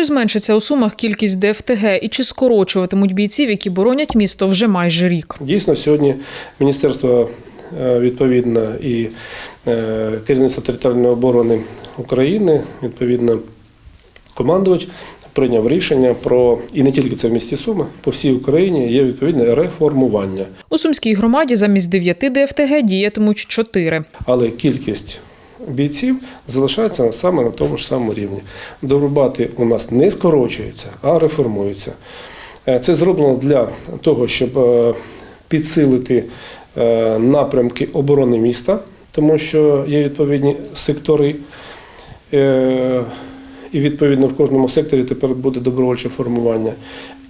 Чи зменшиться у сумах кількість ДФТГ і чи скорочуватимуть бійців, які боронять місто вже майже рік? Дійсно, сьогодні міністерство е, відповідно і е, керівництво територіальної оборони України, відповідно, командувач прийняв рішення про і не тільки це в місті Суми, по всій Україні є відповідне реформування. У сумській громаді замість 9 ДФТГ діятимуть 4. Але кількість бійців залишається саме на тому ж самому рівні. Дорубати у нас не скорочується, а реформується. Е, Це зроблено для того, щоб е, підсилити е, напрямки оборони міста, тому що є відповідні сектори. І відповідно в кожному секторі тепер буде добровольче формування.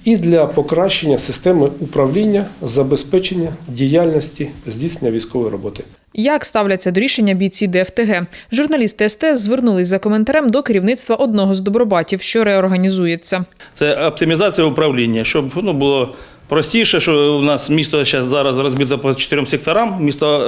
І для покращення системи управління, забезпечення діяльності здійснення військової роботи. Як ставляться до рішення бійці ДФТГ? Журналісти СТС звернулись за коментарем до керівництва одного з добробатів, що реорганізується. Це оптимізація управління, щоб ну, було простіше, що у нас місто зараз розбите по чотирьом секторам. Місто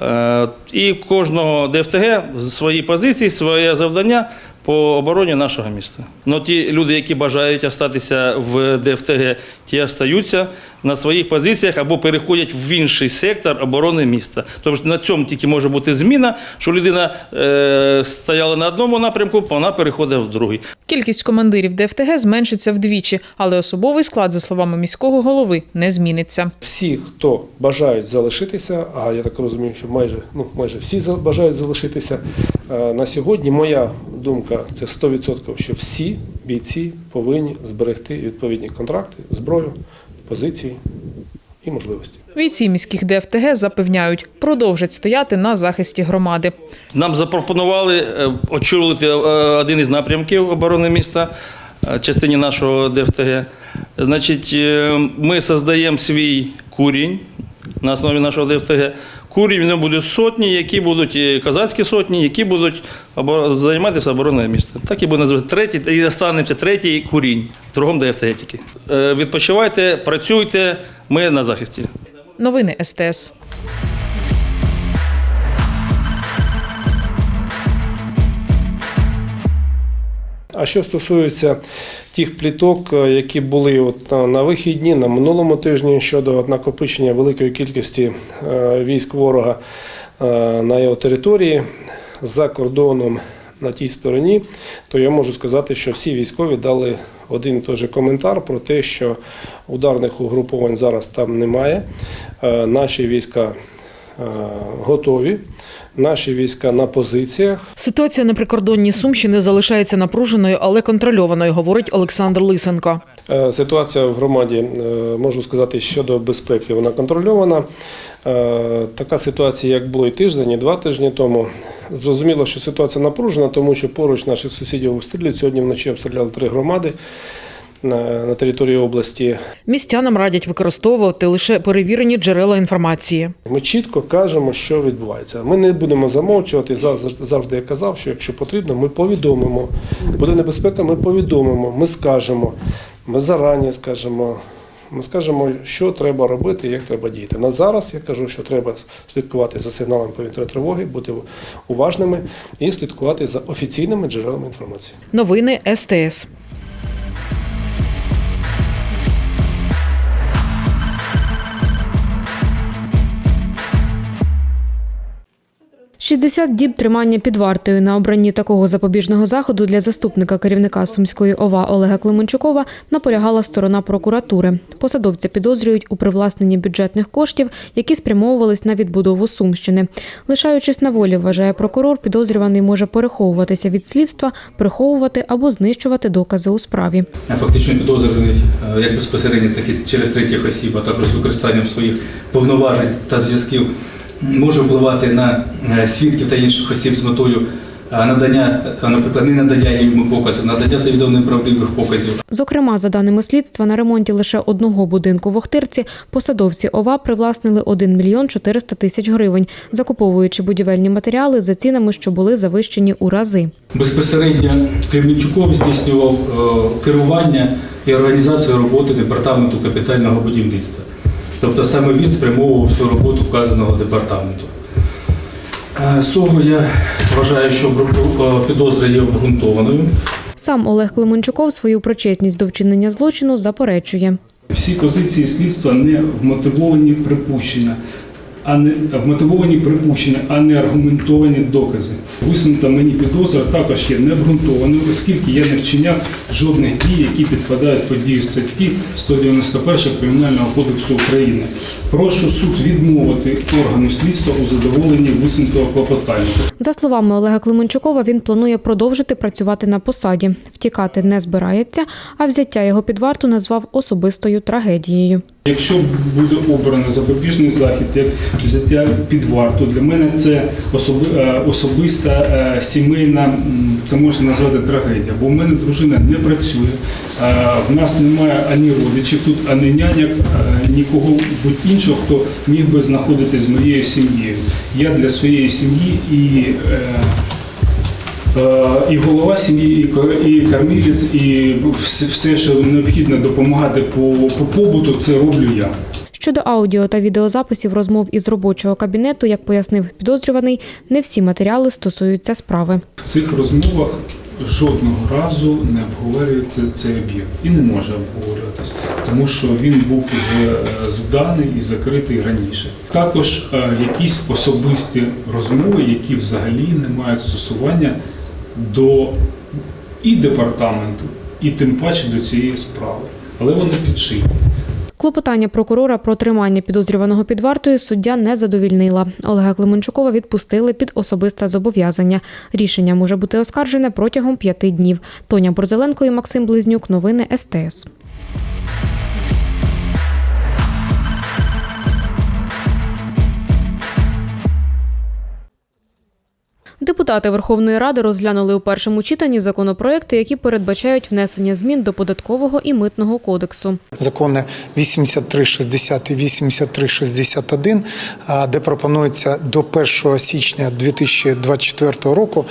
е, е, і кожного ДФТГ свої позиції, своє завдання по обороні нашого міста. Ну ті люди, які бажають остатися в ДФТГ, ті остаються на своїх позиціях або переходять в інший сектор оборони міста. Тобто на цьому тільки може бути зміна, що людина е, стояла на одному напрямку, вона переходить в другий. Кількість командирів ДФТГ зменшиться вдвічі, але особовий склад, за словами міського голови, не зміниться. Всі, хто бажають залишитися, а я так розумію, що майже ну майже всі за- бажають залишитися е, на сьогодні. Моя думка це 100%, що всі бійці повинні зберегти відповідні контракти, зброю, позиції і можливості. Бійці міських ДФТГ запевняють, продовжать стояти на захисті громади. Нам запропонували е, очолити е, один із напрямків оборони міста, е, частині нашого ДФТГ. Значить, ми создаємо свій курінь на основі нашого ДФТГ. Курінь в ньому будуть сотні, які будуть е, козацькі сотні, які будуть обо- займатися обороною міста. Так і буде називати третій, і останеться третій курінь, в другому ДФТГ. Е, Відпочивайте, працюйте, ми на захисті. Новини СТС. А що стосується тих пліток, е, які були от на, вихідні на минулому тижні щодо накопичення великої кількості е, військ ворога е, на його території за кордоном на тій стороні, то я можу сказати, що всі військові дали один і той же коментар про те, що ударних угруповань зараз там немає. Наші війська готові, наші війська на позиціях. Ситуація на прикордонній Сумщини залишається напруженою, але контрольованою, говорить Олександр Лисенко. Е, Ситуація в громаді, е, можу сказати, щодо безпеки, вона контрольована. Е, Така ситуація, як було і тиждень, і два тижні тому. Зрозуміло, що ситуація напружена, тому що поруч наших сусідів обстрілюють. Сьогодні вночі обстріляли три громади на, на території області. Містянам радять використовувати лише перевірені джерела інформації. Ми чітко кажемо, що відбувається. Ми не будемо замовчувати. Завжди, я казав, що якщо потрібно, ми повідомимо. Буде небезпека, ми повідомимо, ми скажемо, ми зарані скажемо. Ми скажемо, що треба робити, як треба діяти. На зараз я кажу, що треба слідкувати за сигналами повітряної тривоги, бути уважними і слідкувати за офіційними джерелами інформації. Новини СТС. – 60 діб тримання під вартою на обранні такого запобіжного заходу для заступника керівника Сумської ОВА Олега Клименчукова наполягала сторона прокуратури. Посадовця підозрюють у привласненні бюджетних коштів, які спрямовувались на відбудову Сумщини. Лишаючись на волі, вважає прокурор, підозрюваний може переховуватися від слідства, приховувати або знищувати докази у справі. фактично підозрюваний е, як безпосередньо, так і через третіх осіб, а також використанням своїх повноважень та зв'язків може впливати на е, свідків та інших осіб з метою надання, наприклад, не надання їм показів, надання завідомо неправдивих показів. Зокрема, за даними слідства, на ремонті лише одного будинку в Охтирці посадовці ОВА привласнили 1 мільйон 400 тисяч гривень, закуповуючи будівельні матеріали за цінами, що були завищені у рази. Безпосередньо Кремінчуков здійснював е, керування і організацію роботи департаменту капітального будівництва. Тобто саме він спрямовував всю роботу вказаного департаменту. Е, З цього я вважаю, що е, підозра є обґрунтованою. Сам Олег Клименчуков свою причетність до вчинення злочину заперечує. Всі позиції слідства не вмотивовані припущення, а не вмотивовані припущення, а не аргументовані докази. Висунута мені підозра також є необґрунтованою, оскільки я не вчиняв жодних дій, які підпадають під дію статті 191 Кримінального кодексу України. Прошу суд відмовити органу слідства у задоволенні висунутого клопотання. За словами Олега Клименчукова, він планує продовжити працювати на посаді. Втікати не збирається, а взяття його під варту назвав особистою трагедією. Якщо буде обрано запобіжний захід як взяття під варту, для мене це особи, е, особиста е, сімейна, це можна назвати трагедія, бо в мене дружина не працює, е, в нас немає ані родичів тут, ані няняк, е, нікого будь іншого, хто міг би знаходитись з моєю сім'єю. Я для своєї сім'ї і. е, і голова сім'ї, і кор- і кормілець, і все, все, що необхідно допомагати по, по побуту, це роблю я. Щодо аудіо та відеозаписів розмов із робочого кабінету, як пояснив підозрюваний, не всі матеріали стосуються справи. В цих розмовах жодного разу не обговорюється цей об'єкт і не може обговорюватись, тому що він був зданий і закритий раніше. Також е, якісь особисті розмови, які взагалі не мають стосування до і департаменту, і тим паче до цієї справи, але вони підшиті. Клопотання прокурора про тримання підозрюваного під вартою суддя не задовільнила. Олега Клименчукова відпустили під особисте зобов'язання. Рішення може бути оскаржене протягом п'яти днів. Тоня Борзеленко і Максим Близнюк. Новини СТС. Депутати Верховної Ради розглянули у першому читанні законопроекти, які передбачають внесення змін до податкового і митного кодексу. закони 8360 і 8361, а, де пропонується до 1 січня 2024 року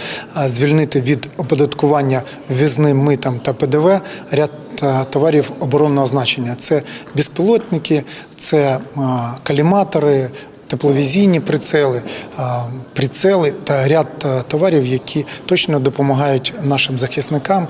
звільнити від оподаткування ввізним митом та ПДВ ряд товарів оборонного значення. Це безпілотники, це каліматори. Тепловізійні прицели, прицели та ряд товарів, які точно допомагають нашим захисникам,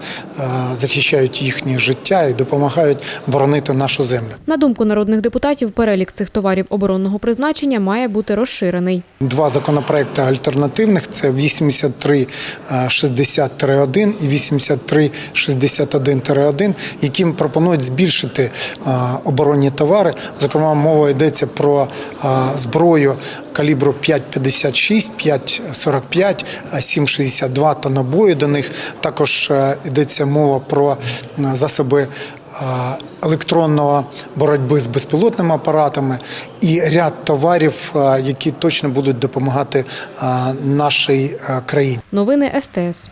захищають їхнє життя і допомагають боронити нашу землю. На думку народних депутатів, перелік цих товарів оборонного призначення має бути розширений. Два законопроекти альтернативних це 8360-1 і 8361-1, яким пропонують збільшити оборонні товари. Зокрема, мова йдеться про а, зброю калібру 5,56, 5,45, 7,62 та набої до них. Також е, йдеться мова про засоби електронного боротьби з безпілотними апаратами і ряд товарів, які точно будуть допомагати нашій країні. Новини СТС.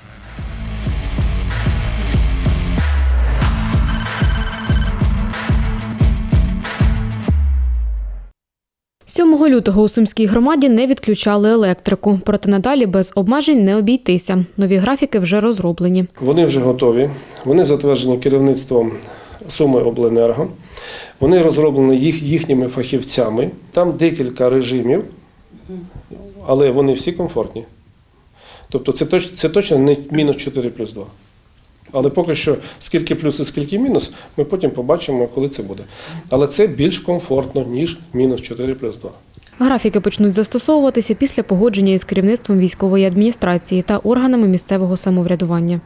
7 лютого у Сумській громаді не відключали електрику, проте надалі без обмежень не обійтися. Нові графіки вже розроблені. Вони вже готові. Вони затверджені керівництвом Суми Обленерго. Вони розроблені їх, їхніми фахівцями. Там декілька режимів, але вони всі комфортні. Тобто це, точ, це точно не мінус 4 плюс 2. Але поки що скільки плюс і скільки мінус, ми потім побачимо, коли це буде. Але це більш комфортно, ніж мінус 4 плюс 2. Графіки почнуть застосовуватися після погодження із керівництвом військової адміністрації та органами місцевого самоврядування.